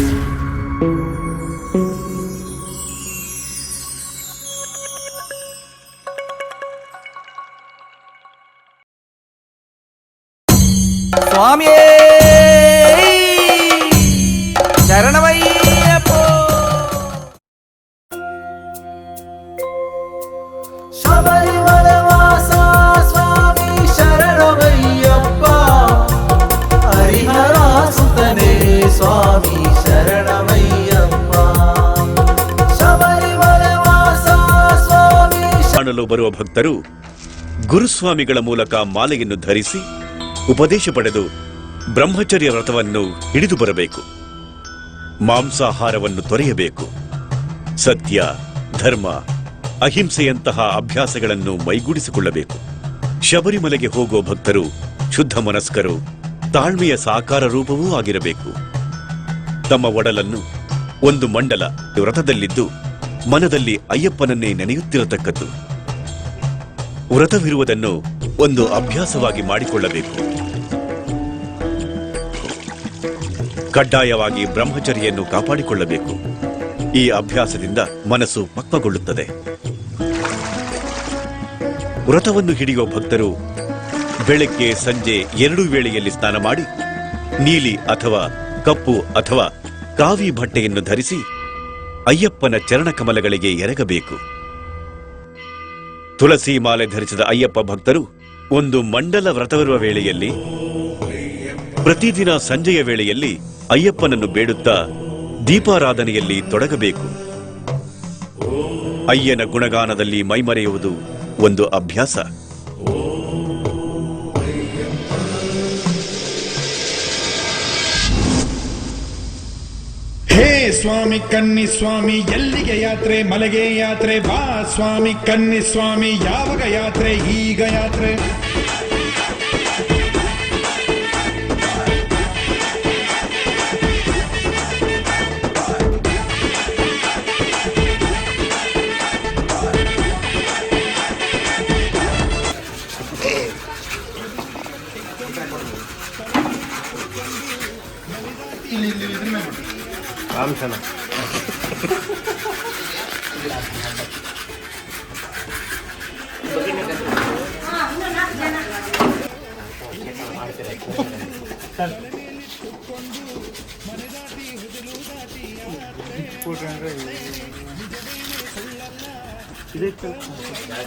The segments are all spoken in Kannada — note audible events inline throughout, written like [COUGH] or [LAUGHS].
ಸ್ವಾಮಿಯೇ ಭಕ್ತರು ಗುರುಸ್ವಾಮಿಗಳ ಮೂಲಕ ಮಾಲೆಯನ್ನು ಧರಿಸಿ ಉಪದೇಶ ಪಡೆದು ಬ್ರಹ್ಮಚರ್ಯ ವ್ರತವನ್ನು ಹಿಡಿದು ಬರಬೇಕು. ಮಾಂಸಾಹಾರವನ್ನು ತೊರೆಯಬೇಕು. ಸತ್ಯ, ಧರ್ಮ, ಅಹಿಂಸೆಯಂತಹ ಅಭ್ಯಾಸಗಳನ್ನು ಮೈಗೂಡಿಸಿಕೊಳ್ಳಬೇಕು. ಶಬರಿಮಲೆಗೆ ಹೋಗುವ ಭಕ್ತರು ಶುದ್ಧ ಮನಸ್ಕರು, ತಾಳ್ಮೆಯ ಸಾಕಾರ ರೂಪವೂ ಆಗಿರಬೇಕು. ತಮ್ಮ ಒಡಲನ್ನು ಒಂದು ಮಂಡಲ ವ್ರತದಲ್ಲಿದ್ದು ಮನದಲ್ಲಿ ಅಯ್ಯಪ್ಪನನ್ನೇ ನೆನೆಯುತ್ತಿರತಕ್ಕದ್ದು. ವ್ರತವಿರುವುದನ್ನು ಒಂದು ಅಭ್ಯಾಸವಾಗಿ ಮಾಡಿಕೊಳ್ಳಬೇಕು. ಕಡ್ಡಾಯವಾಗಿ ಬ್ರಹ್ಮಚರ್ಯನ್ನು ಕಾಪಾಡಿಕೊಳ್ಳಬೇಕು. ಈ ಅಭ್ಯಾಸದಿಂದ ಮನಸ್ಸು ಪಕ್ವಗೊಳ್ಳುತ್ತದೆ ವ್ರತವನ್ನು ಹಿಡಿಯುವ ಭಕ್ತರು ಬೆಳಗ್ಗೆ ಸಂಜೆ ಎರಡು ವೇಳೆಯಲ್ಲಿ ಸ್ನಾನ ಮಾಡಿ, ನೀಲಿ ಅಥವಾ ಕಪ್ಪು ಅಥವಾ ಕಾವಿ ಬಟ್ಟೆಯನ್ನು ಧರಿಸಿ ಅಯ್ಯಪ್ಪನ ಚರಣಕಮಲಗಳಿಗೆ ಎರಗಬೇಕು. ತುಳಸಿ ಮಾಲೆ ಧರಿಸಿದ ಅಯ್ಯಪ್ಪ ಭಕ್ತರು ಒಂದು ಮಂಡಲ ವ್ರತವಿರುವ ವೇಳೆಯಲ್ಲಿ, ಪ್ರತಿದಿನ ಸಂಜೆಯ ವೇಳೆಯಲ್ಲಿ ಅಯ್ಯಪ್ಪನನ್ನು ಬೇಡುತ್ತಾ ದೀಪಾರಾಧನೆಯಲ್ಲಿ ತೊಡಗಬೇಕು. ಅಯ್ಯನ ಗುಣಗಾನದಲ್ಲಿ ಮೈಮರೆಯುವುದು ಒಂದು ಅಭ್ಯಾಸ. ಹೇ ಸ್ವಾಮಿ ಕನ್ನಿ ಸ್ವಾಮಿ, ಎಲ್ಲಿಗೆ ಯಾತ್ರೆ? ಮಲೆಗೆ ಯಾತ್ರೆ? ಬಾ ಸ್ವಾಮಿ ಕನ್ನಿ ಸ್ವಾಮಿ, ಯಾವಾಗ ಯಾತ್ರೆ? ಈಗ ಯಾತ್ರೆ? काम से ना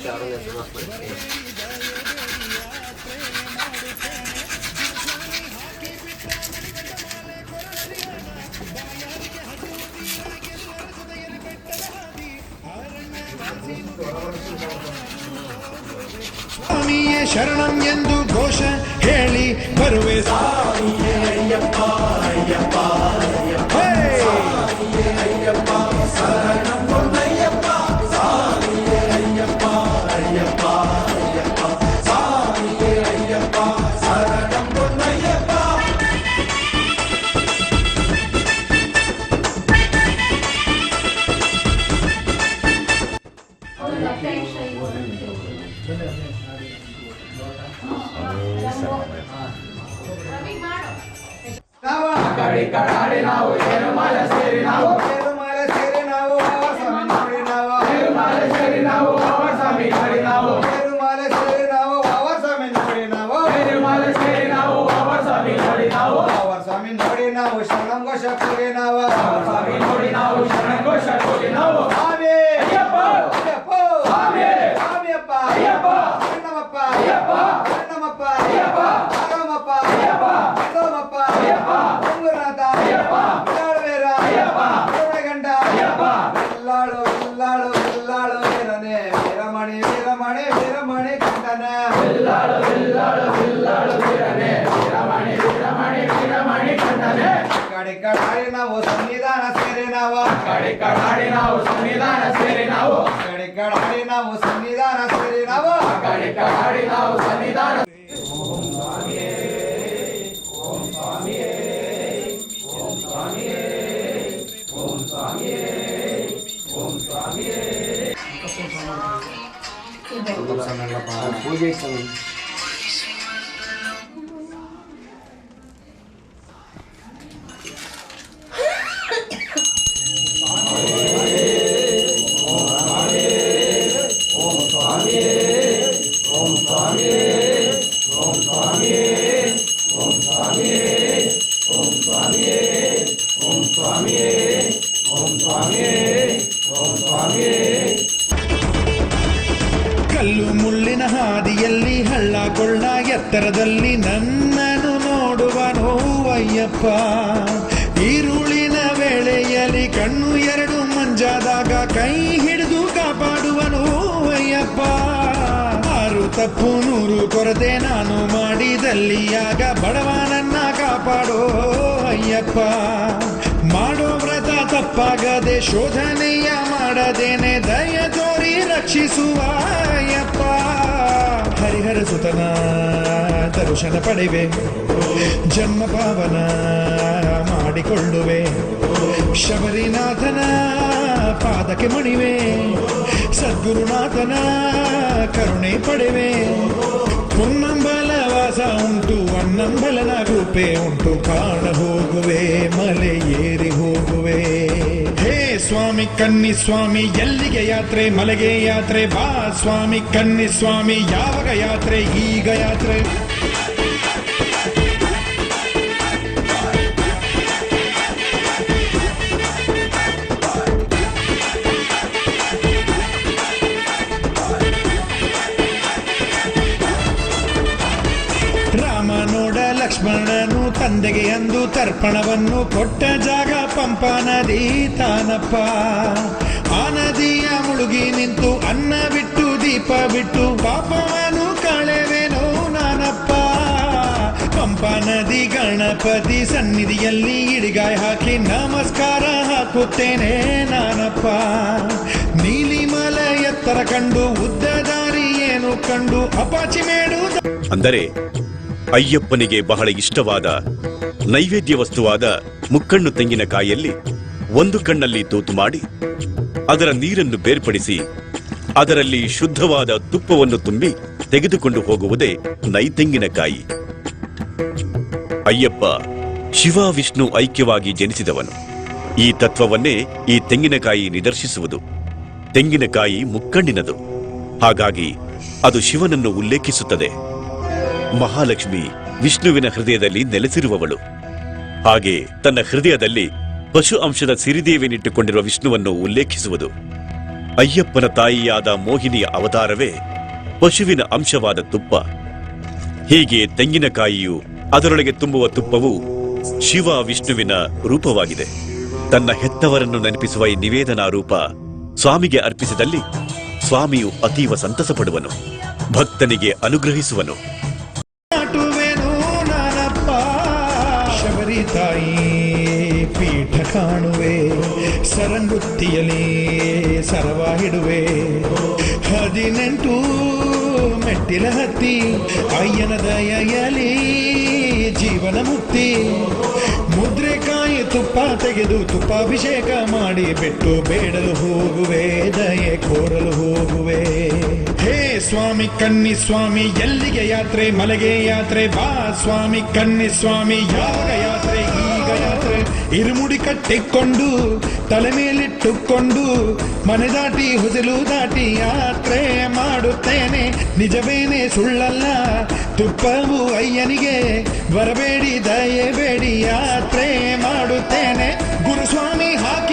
चारों ಸ್ವಾಮಿಯೇ ಶರಣಂ ಎಂದು ಘೋಷ ಹೇಳಿ ಬರುವೆ. ಸ್ವಾಮಿಯೇ ಕೂಗಿ ನಾವು ಸ್ವಾಮಿ ನೋಡಿ ನಾವು ಶರಣಂಗೋಷ ಕೂಗಿ ನಾವು ಕಡಾಡಿ ನಾವು ಸಂವಿಧಾನ ಸೇರಿ ನಾವು. ಕಡೆ ಕಡಾಡಿ ನಾವು ಸಂವಿಧಾನ ಸೇರಿ ನಾವು. ಕಡೆ ಕಡಾಡಿ ನಾವು ಸಂವಿಧಾನ ಪೂಜೆ ತಪ್ಪು ನೂರು ಕೊರತೆ ನಾನು ಮಾಡಿದಲ್ಲಿ ಆಗ ಬಡವನನ್ನ ಕಾಪಾಡೋ ಅಯ್ಯಪ್ಪ. ಮಾಡೋ ವ್ರತ ತಪ್ಪಾಗದೆ ಶೋಧನೆಯ ಮಾಡದೇನೆ ದಯ ತೋರಿ ರಕ್ಷಿಸುವ ಅಯ್ಯಪ್ಪ. ಹರಿಹರ ಸುತನ ದರ್ಶನ ಪಡೆವೆ, ಜನ್ಮ ಪಾವನ ಮಾಡಿಕೊಳ್ಳುವೆ. ಶಬರಿನಾಥನ ಪಾದಕ್ಕೆ ಮಣಿವೆ, ಸದ್ಗುರುನಾಥನ ಕರುಣೆ ಪಡೆವೆ. ಪುನ್ನಂಬಲವಾಸ ಉಂಟು ಅನ್ನಂಬಲನ ರೂಪೆ ಉಂಟು, ಕಾಣ ಹೋಗುವೆ, ಮಲೆ ಏರಿ ಹೋಗುವೆ. ಹೇ ಸ್ವಾಮಿ ಕನ್ನಿ ಸ್ವಾಮಿ ಎಲ್ಲಿಗೆ ಯಾತ್ರೆ, ಮಲೆಗೆ ಯಾತ್ರೆ, ಬಾ ಸ್ವಾಮಿ ಕನ್ನಿ ಸ್ವಾಮಿ ಯಾವಾಗ ಯಾತ್ರೆ, ಈಗ ಯಾತ್ರೆ. ತಂದೆಗೆ ಅಂದು ತರ್ಪಣವನ್ನು ಕೊಟ್ಟ ಜಾಗ ಪಂಪ ನದಿ ತಾನಪ್ಪ. ಆ ನದಿಯ ಮುಳುಗಿ ನಿಂತು ಅನ್ನ ಬಿಟ್ಟು, ದೀಪ ಬಿಟ್ಟು ಪಾಪವನು ಕಳೆವೆನೋ ನಾನಪ್ಪ. ಪಂಪ ನದಿ ಗಣಪತಿ ಸನ್ನಿಧಿಯಲ್ಲಿ ಇಡಿಗಾಯ ಹಾಕಿ ನಮಸ್ಕಾರ ಹಾಕುತ್ತೇನೆ ನಾನಪ್ಪ. ನೀಲಿಮಲ ಎತ್ತರ ಕಂಡು, ಉದ್ದ ದಾರಿ ಏನು ಕಂಡು, ಅಪಾಚಿ ಮೇಡು ಅಂದರೆ ಅಯ್ಯಪ್ಪನಿಗೆ ಬಹಳ ಇಷ್ಟವಾದ ನೈವೇದ್ಯ ವಸ್ತುವಾದ ಮುಕ್ಕಣ್ಣು ತೆಂಗಿನಕಾಯಿಯಲ್ಲಿ ಒಂದು ಕಣ್ಣಲ್ಲಿ ತೂತು ಮಾಡಿ ಅದರ ನೀರನ್ನು ಬೇರ್ಪಡಿಸಿ ಅದರಲ್ಲಿ ಶುದ್ಧವಾದ ತುಪ್ಪವನ್ನು ತುಂಬಿ ತೆಗೆದುಕೊಂಡು ಹೋಗುವುದೇ ನೈತೆಂಗಿನಕಾಯಿ ಅಯ್ಯಪ್ಪ ಶಿವ ವಿಷ್ಣು ಐಕ್ಯವಾಗಿ ಜನಿಸಿದವನು. ಈ ತತ್ವವನ್ನೇ ಈ ತೆಂಗಿನಕಾಯಿ ನಿದರ್ಶಿಸುವುದು. ತೆಂಗಿನಕಾಯಿ ಮುಕ್ಕಣ್ಣಿನದು. ಹಾಗಾಗಿ ಅದು ಶಿವನನ್ನು ಉಲ್ಲೇಖಿಸುತ್ತದೆ. ಮಹಾಲಕ್ಷ್ಮಿ ವಿಷ್ಣುವಿನ ಹೃದಯದಲ್ಲಿ ನೆಲೆಸಿರುವವಳು. ಹಾಗೆ ತನ್ನ ಹೃದಯದಲ್ಲಿ ಪಶು ಅಂಶದ ಸಿರಿದೇವಿನಿಟ್ಟುಕೊಂಡಿರುವ ವಿಷ್ಣುವನ್ನು ಉಲ್ಲೇಖಿಸುವುದು. ಅಯ್ಯಪ್ಪನ ತಾಯಿಯಾದ ಮೋಹಿನಿಯ ಅವತಾರವೇ ಪಶುವಿನ ಅಂಶವಾದ ತುಪ್ಪ. ಹೀಗೆ ತೆಂಗಿನಕಾಯಿಯು ಅದರೊಳಗೆ ತುಂಬುವ ತುಪ್ಪವು ಶಿವ ವಿಷ್ಣುವಿನ ರೂಪವಾಗಿದೆ. ತನ್ನ ಹೆತ್ತವರನ್ನು ನೆನಪಿಸುವ ಈ ನಿವೇದನಾ ರೂಪ ಸ್ವಾಮಿಗೆ ಅರ್ಪಿಸಿದಲ್ಲಿ ಸ್ವಾಮಿಯು ಅತೀವ ಸಂತಸ ಪಡುವನು ಭಕ್ತನಿಗೆ ಅನುಗ್ರಹಿಸುವನು. ತಾಯಿ ಪೀಠ ಕಾಣುವೆ ಸರಂಗುತ್ತಿಯಲ್ಲಿ ಸರವ ಹಿಡುವೆ. ಹದಿನೆಂಟು ಮೆಟ್ಟಿಲ ಹತ್ತಿ, ಅಯ್ಯನ ದಯಲಿ ಜೀವನ ಮುಕ್ತಿ. ಮುದ್ರೆ ಕಾಯಿ ತುಪ್ಪ ತೆಗೆದು ತುಪ್ಪ ಅಭಿಷೇಕ ಮಾಡಿ ಬಿಟ್ಟು ಬೇಡಲು ಹೋಗುವೆ, ದಯೆ ಕೋರಲು ಹೋಗುವೆ. ಹೇ ಸ್ವಾಮಿ ಕನ್ನಿ ಸ್ವಾಮಿ, ಎಲ್ಲಿಗೆ ಯಾತ್ರೆ? ಮಲೆಗೆ ಯಾತ್ರೆ? ಬಾ ಸ್ವಾಮಿ ಕನ್ನಿ ಸ್ವಾಮಿ ಈಗ ಯಾತ್ರೆ? ಇರುಮುಡಿ ಕಟ್ಟಿಕೊಂಡು ತಲೆ ಮೇಲಿಟ್ಟುಕೊಂಡು ಮನೆ ದಾಟಿ ಹೊಸಲು ದಾಟಿ ಯಾತ್ರೆ ಮಾಡುತ್ತೇನೆ. ನಿಜವೇನೆ ಸುಳ್ಳಲ್ಲ, ತುಪ್ಪವು ಅಯ್ಯನಿಗೆ ಬರಬೇಡಿ, ದಯಬೇಡಿ, ಯಾತ್ರೆ ಮಾಡುತ್ತೇನೆ. ಗುರುಸ್ವಾಮಿ ಹಾಕಿ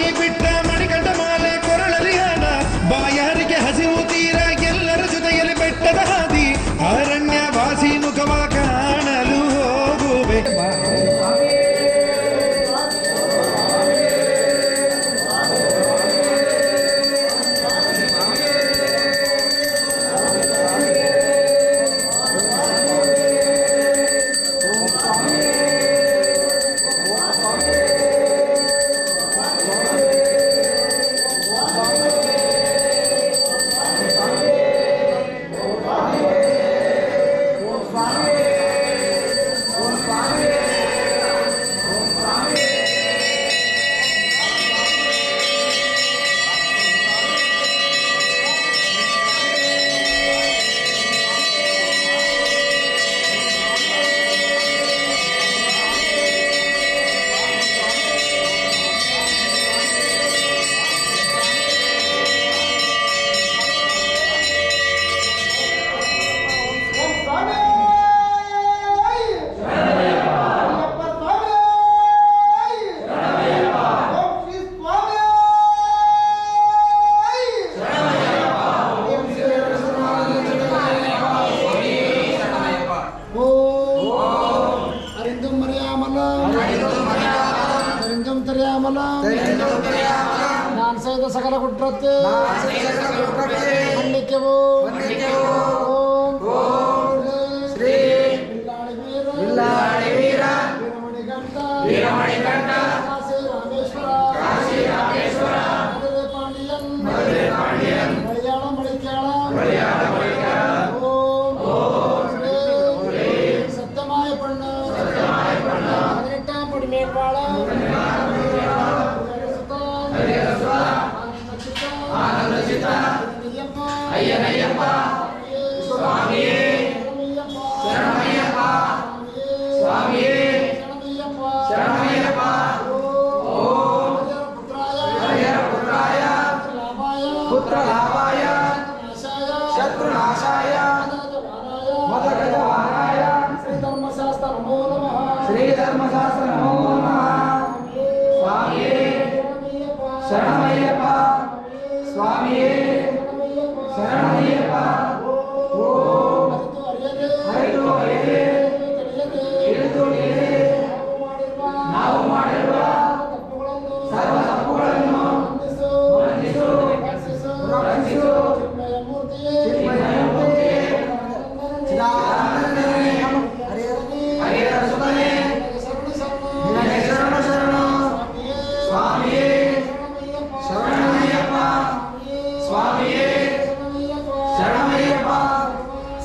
தெரியாமலும் நான் செய்த சகல குற்றத்தை மன்னிக்கவோ ஓம் ஸ்ரீ ಮಾತ್ರ ಲಾಭ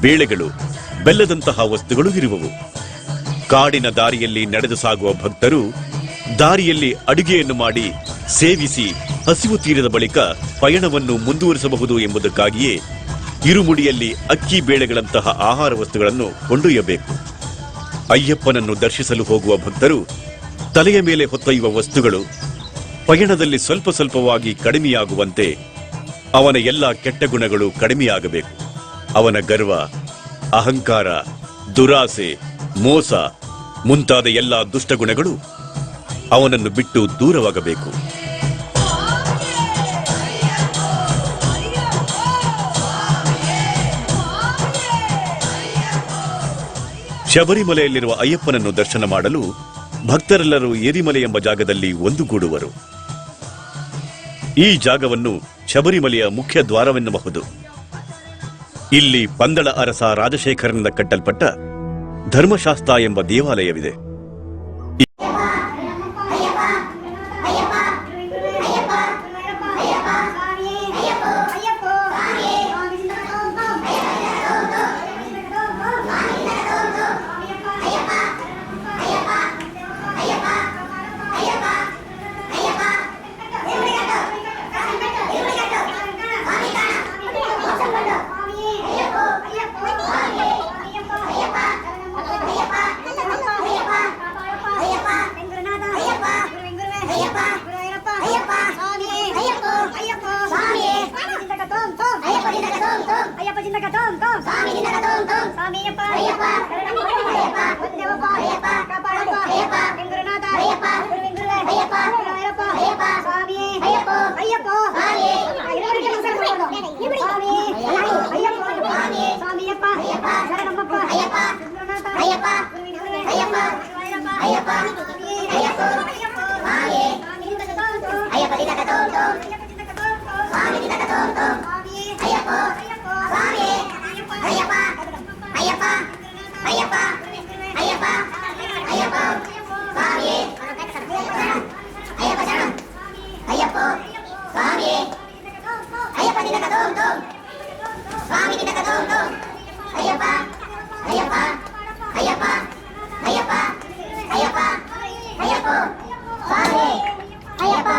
ಬೇಳೆಗಳು, ಬೆಲ್ಲದಂತಹ ವಸ್ತುಗಳು ಇರುವವು. ಕಾಡಿನ ದಾರಿಯಲ್ಲಿ ನಡೆದು ಸಾಗುವ ಭಕ್ತರು ದಾರಿಯಲ್ಲಿ ಅಡುಗೆಯನ್ನು ಮಾಡಿ ಸೇವಿಸಿ ಹಸಿವು ತೀರಿದ ಬಳಿಕ ಪಯಣವನ್ನು ಮುಂದುವರಿಸಬಹುದು ಎಂಬುದಕ್ಕಾಗಿಯೇ ಇರುಮುಡಿಯಲ್ಲಿ ಅಕ್ಕಿ ಬೇಳೆಗಳಂತಹ ಆಹಾರ ವಸ್ತುಗಳನ್ನು ಕೊಂಡೊಯ್ಯಬೇಕು. ಅಯ್ಯಪ್ಪನನ್ನು ದರ್ಶಿಸಲು ಹೋಗುವ ಭಕ್ತರು ತಲೆಯ ಮೇಲೆ ಹೊತ್ತೊಯ್ಯುವ ವಸ್ತುಗಳು ಪಯಣದಲ್ಲಿ ಸ್ವಲ್ಪ ಸ್ವಲ್ಪವಾಗಿ ಕಡಿಮೆಯಾಗುವಂತೆ ಅವನ ಎಲ್ಲ ಕೆಟ್ಟ ಗುಣಗಳು ಕಡಿಮೆಯಾಗಬೇಕು. ಅವನ ಗರ್ವ, ಅಹಂಕಾರ, ದುರಾಸೆ, ಮೋಸ ಮುಂತಾದ ಎಲ್ಲ ದುಷ್ಟಗುಣಗಳು ಅವನನ್ನು ಬಿಟ್ಟು ದೂರವಾಗಬೇಕು. ಶಬರಿಮಲೆಯಲ್ಲಿರುವ ಅಯ್ಯಪ್ಪನನ್ನು ದರ್ಶನ ಮಾಡಲು ಭಕ್ತರೆಲ್ಲರೂ ಏರಿಮಲೆ ಎಂಬ ಜಾಗದಲ್ಲಿ ಒಂದುಗೂಡುವರು. ಈ ಜಾಗವನ್ನು ಶಬರಿಮಲೆಯ ಮುಖ್ಯ ದ್ವಾರವೆನ್ನಬಹುದು. ಇಲ್ಲಿ ಪಂದಳ ಅರಸ ರಾಜಶೇಖರನಿಂದ ಕಟ್ಟಲ್ಪಟ್ಟ ಧರ್ಮಶಾಸ್ತ್ರ ಎಂಬ ದೇವಾಲಯವಿದೆ. ஐயப்பா ஐயப்பா ஐயப்பா ஐயப்பா ஐயப்பா சுவாமியே స్వామి అయ్యప్ప నిన్న కదోం తోం స్వామి నిన్న కదోం తోం అయ్యప్ప అయ్యప్ప అయ్యప్ప అయ్యప్ప అయ్యప్ప అయ్యప్ప స్వామి అయ్యప్ప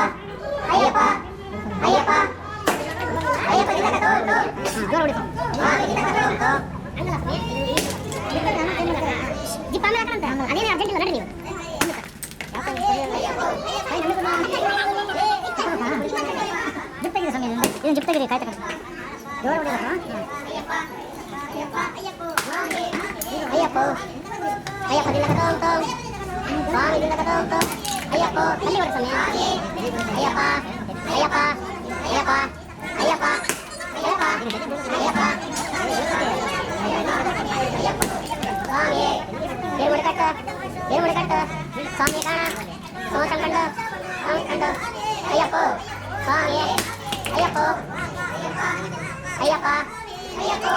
అయ్యప్ప అయ్యప్ప అయ్యప్ప నిన్న కదోం తోం స్వామి నిన్న కదోం తోం జిప్పామే అక్కడ అదే అర్జెంట్ వెళ్ళండి అయ్యప్ప. అయ్యప్ప. ಇದೆ ಸ್ವಾಮಿ ಇದನ್ನು ಜಪ್ತಾಗಿದೆ ಕಾಯ್ತಾ ಜೋರು ಹೊಡಿಯಪ್ಪ ಅಯ್ಯಪ್ಪ ಅಯ್ಯಪ್ಪ ಇಲ್ಲ ಕಥ ಅಂತ ಸ್ವಾಮಿ ಇಲ್ಲ ಕಥ ಅಂತ ಅಯ್ಯಪ್ಪ ಅಲ್ಲಿ ಹೊರ ಸ್ವಾಮಿ ಅಯ್ಯಪ್ಪ ಅಯ್ಯಪ್ಪ ಅಯ್ಯಪ್ಪ ಅಯ್ಯಪ್ಪ ಅಯ್ಯಪ್ಪ ಅಯ್ಯಪ್ಪ ಸ್ವಾಮಿ దేవుడు కట్ట దేవుడు కట్ట స్వామి కాణ సంవత్సరం కండు స్వామి కండు అయ్యప్ప స్వామి ஐயப்பா ஐயப்பா ஐயப்பா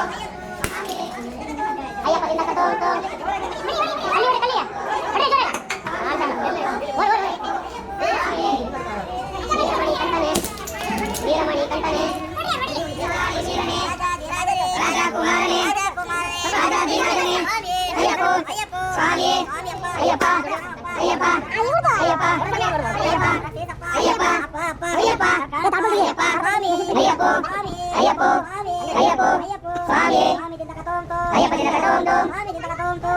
ஐயப்பா இந்த கட்டோ கட்டோ கல்லியோட ஐயப்பா ஐயப்பா. ஐயப்பா ஐயப்பா ஐயப்போ ஐயப்போ ஐயப்போ சுவாமி ஐயப்ப தினக தோம் தோம்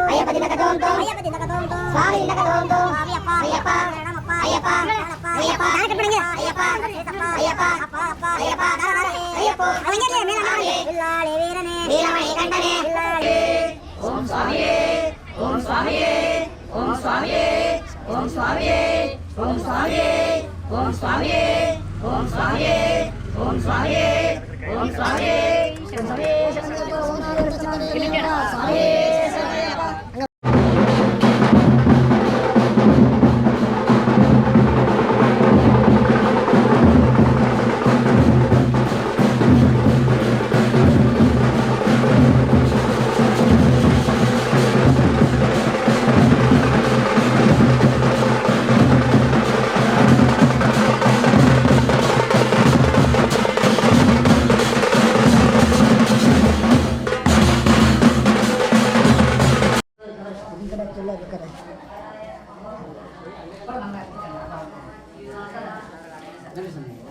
ஐயப்ப தினக தோம் தோம் சுவாமி தினக தோம் தோம் ஐயப்பா ஐயப்பா ஐயப்பா ஐயப்பா ஐயப்பா ஐயப்பா ஐயப்பா ஐயப்போ வில்லாளி வீரனே. வீரமணி கண்டனே வில்லாளி. ஓம் சுவாமியே ஓம் சுவாமியே ஓம் சுவாமியே ఓం స్వామియే ఓం స్వామియే ఓం స్వామియే ఓం స్వామియే ఓం స్వామియే ఓం స్వామియే. స్వామియే.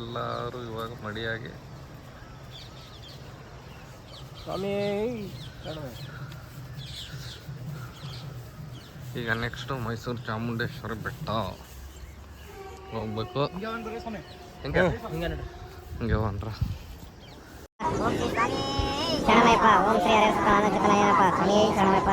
ಎಲ್ಲರೂ ಇವಾಗ ಮಡಿಯಾಗಿ. ಸ್ವಾಮಿ ಈಗ ನೆಕ್ಸ್ಟ್ ಮೈಸೂರು ಚಾಮುಂಡೇಶ್ವರಿ ಬೆಟ್ಟ. ಹೋಗ್ಬೇಕು. ಹಿಂಗೆ ಹಿಂಗೆ? ಹೊಂಟ್ರ ಓಂ ಓಂ ಶ್ರೀ ಹರೇಶ್ವರ ಆನಂದ ಚತನಯ್ಯನಪ್ಪ ಸ್ವಾಮಿ. ಶರಣಯ್ಯಪ್ಪ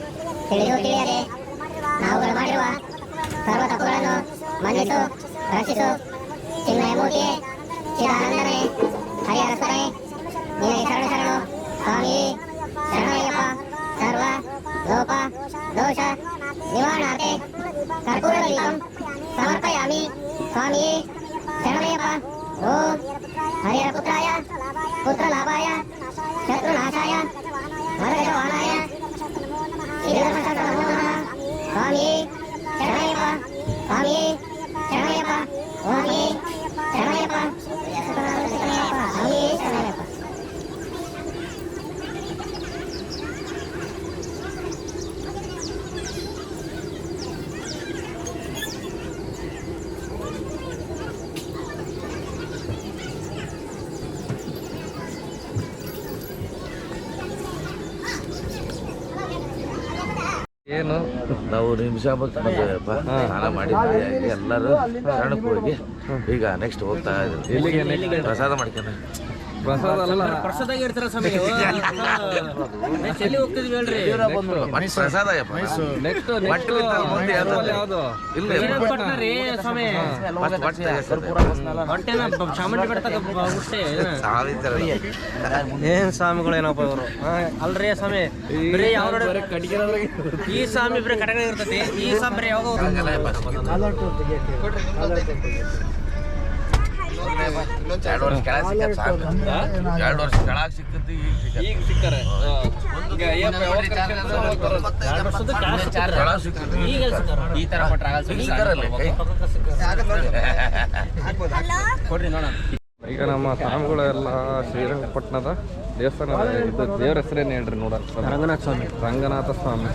ತಿಳಿದು ತಿಳಿಯದೆ ನಾವುಗಳು ಮಾಡಿರುವ ಸರ್ವ ತಪ್ಪುಗಳನ್ನು ಮನ್ನಿಸು ರಕ್ಷಿಸು ಚಿನ್ಮಯ ಮೂರ್ತಿಯೇ ಚಿದಾನಂದನೇ ಹರಿಹರಸ್ವರೇ ನಿನಗೆ ಶರಣ ಶರಣು ಸ್ವಾಮಿ ಶರಣಯ್ಯಪ್ಪ ಸರ್ವ ಲೋಪ ದೋಷ ನಿವಾರಣಾರ್ಥೆ ಕರ್ಪೂರ ದೀಪಂ ಸಮರ್ಪಯಾಮಿ ಸ್ವಾಮಿ ಶರಣಯ್ಯಪ್ಪ ಓಂ ಹರಿಹರ ಪುತ್ರಾಯ ಪುತ್ರ ಲಾಭಾಯ ನಿಮಿಷ ಬಂದೇವಪ್ಪ ಸ್ನಾನ ಮಾಡಿದ್ವಿ ಎಲ್ಲರೂ ಶರಣಕ್ಕೆ ಹೋಗಿ ಈಗ ನೆಕ್ಸ್ಟ್ ಹೋಗ್ತಾ ಇದ್ರು ಪ್ರಸಾದ ಮಾಡ್ಕೊಂಡು? ಪ್ರಸಾದ ಅಲ್ಲ. ಪ್ರಸಾದ ಯಪ್ಪ ನೆಕ್ಸ್ಟ್ ಮಟ್ಟ ಪ್ರಸಾದ ನೆಕ್ಸ್ಟ್ ಯಾವ್ದು? ಯಾವುದು? ಇಲ್ಲ ಚಾಮುಂಡಿ ಬೆಟ್ಟದಾಗ. ಏನ್? ಸ್ವಾಮಿಗಳೇನಪ್ಪ ಅವರು ಅಲ್ರಿ ಸ್ವಾಮಿ. ಬರೀ ಯಾವ ಈ ಸ್ವಾಮಿ ಬರೀ ಇರ್ತೈತಿ. ಈ ಸ್ವಾಮಿ ಬರೀ ಯಾವಾಗ. ಎರಡು ವರ್ಷ ಕೆಳಗೆ ಸಿಕ್ಕತ್ ಸಾಕು. ಎರಡು ವರ್ಷ ಕೆಳಗೆ ಸಿಕ್ಕತ್ತು ಈಗ. ಈ ತರ ಕೈ. [LAUGHS] ಕೊಡ್ರಿ ನೋಡೋಣ. ಈಗ ನಮ್ಮ ಸ್ವಾಮಿಗಳು ಎಲ್ಲ ಶ್ರೀರಂಗಪಟ್ಟಣದ ದೇವಸ್ಥಾನ ಇದು ದೇವ್ರ ಹೆಸರೇನು ಹೇಳ್ರಿ ನೋಡೋಣ ರಂಗನಾಥ ಸ್ವಾಮಿ. ರಂಗನಾಥ ಸ್ವಾಮಿ.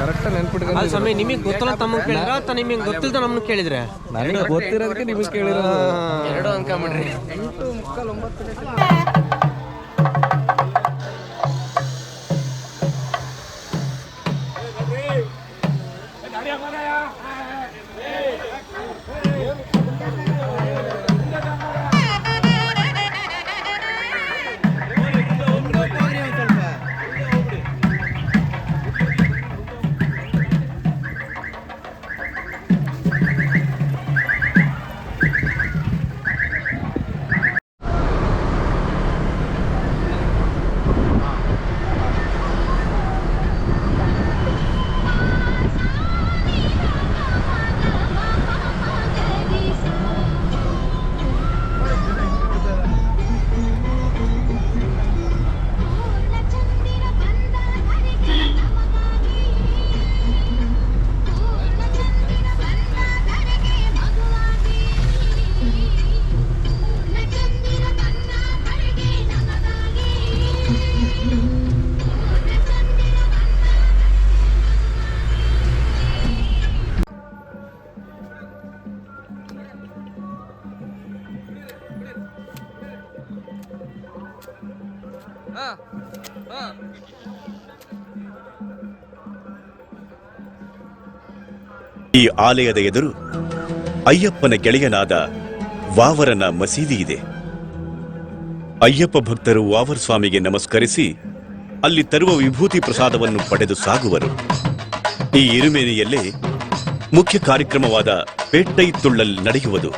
ಕರೆಕ್ಟ್ ನೆನ್ಪಿಟ್ಕೊಂಡು ಸ್ವಾಮಿ ನಿಮಗೆ ಗೊತ್ತಲ್ಲ ತಮ್ಮ ಕೇಳಿದ್ರ ಅಥವಾ ನಿಮಗೆ ಗೊತ್ತಿಲ್ಲದ ನಮ್ಮನ್ನು ಕೇಳಿದ್ರೆ. ನನಗೆ ಗೊತ್ತಿರೋದಕ್ಕೆ ನಿಮಗೆ ಕೇಳಿರೋದು. ಎರಡು ಅನ್ಕೊಂಬಿಡ್ರಿ ಈ ಆಲಯದ ಎದುರು ಅಯ್ಯಪ್ಪನ ಗೆಳೆಯನಾದ ವಾವರನ ಮಸೀದಿ ಇದೆ. ಅಯ್ಯಪ್ಪ ಭಕ್ತರು ವಾವರ್ ಸ್ವಾಮಿಗೆ ನಮಸ್ಕರಿಸಿ ಅಲ್ಲಿ ತರುವ ವಿಭೂತಿ ಪ್ರಸಾದವನ್ನು ಪಡೆದು ಸಾಗುವರು. ಈ ಇರುಮೇನೆಯಲ್ಲೇ ಮುಖ್ಯ ಕಾರ್ಯಕ್ರಮವಾದ ಪೇಟ್ಟೈ ನಡೆಯುವುದು.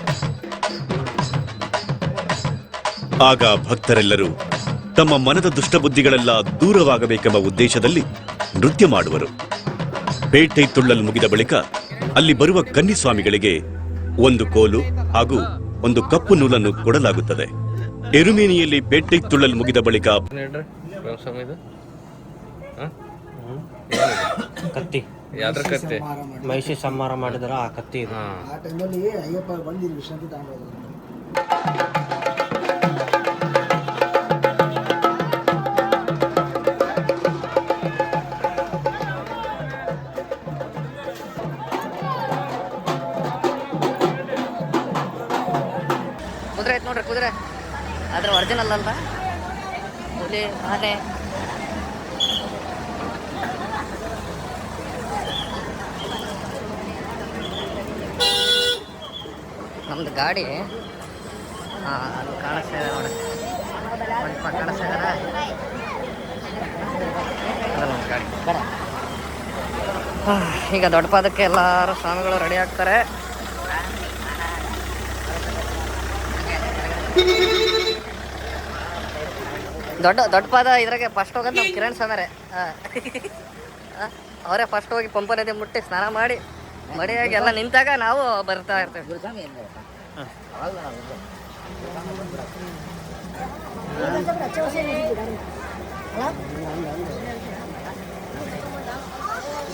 ಆಗ ಭಕ್ತರೆಲ್ಲರೂ ತಮ್ಮ ಮನದ ದುಷ್ಟಬುದ್ಧಿಗಳೆಲ್ಲ ದೂರವಾಗಬೇಕೆಂಬ ಉದ್ದೇಶದಲ್ಲಿ ನೃತ್ಯ ಮಾಡುವರು. ಪೇಟೆ ತುಳ್ಳಲ್ ಮುಗಿದ ಬಳಿಕ ಅಲ್ಲಿ ಬರುವ ಕನ್ನಿಸ್ವಾಮಿಗಳಿಗೆ ಒಂದು ಕೋಲು ಹಾಗೂ ಒಂದು ಕಪ್ಪು ನೂಲನ್ನು ಕೊಡಲಾಗುತ್ತದೆ. ಎರುಮೇನಿಯಲ್ಲಿ ಪೇಟೆ ತುಳ್ಳಲು ಮುಗಿದ ಬಳಿಕ? ಕತ್ತಿ. ಯಾವ್ದ್ರ ಕತ್ತೆ? ಮಹಿಷಿ ಸಂಹಾರ ಮಾಡಿದ್ರ ಆ ಕತ್ತಿ ಒರಿಜಿನಲ್ ಅಲ್ಲಲ್ಲ ಹುಲಿ ಆನೆ. ನಮ್ದು ಗಾಡಿ ಅದು ಕಾಣಿಸ್ತಾ ಇದೆ ನೋಡಿ. ಕಾಣಿಸ್ತಾ ಇದೆ ಅದು ಗಾಡಿ. ಆಹ್, ಈಗ ದೊಡ್ಡ ಪಾದಕ್ಕೆ ಎಲ್ಲರೂ ಸ್ವಾಮಿಗಳು ರೆಡಿ ಆಗ್ತಾರೆ. ದೊಡ್ಡ ದೊಡ್ಡ ಪಾದ ಇದ್ರಾಗೆ ಫಸ್ಟ್ ಹೋಗೋದು ನಮ್ಮ ಕಿರಣ್ ಸ್ವಾಮರೆ ಅವರೇ. ಫಸ್ಟ್ ಹೋಗಿ ಪಂಪ ನದಿ ಮುಟ್ಟಿ ಸ್ನಾನ ಮಾಡಿ ಮಡಿಯಾಗಿ ಎಲ್ಲ ನಿಂತಾಗ ನಾವು ಬರ್ತಾ ಇರ್ತೇವೆ.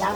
ಯಾವ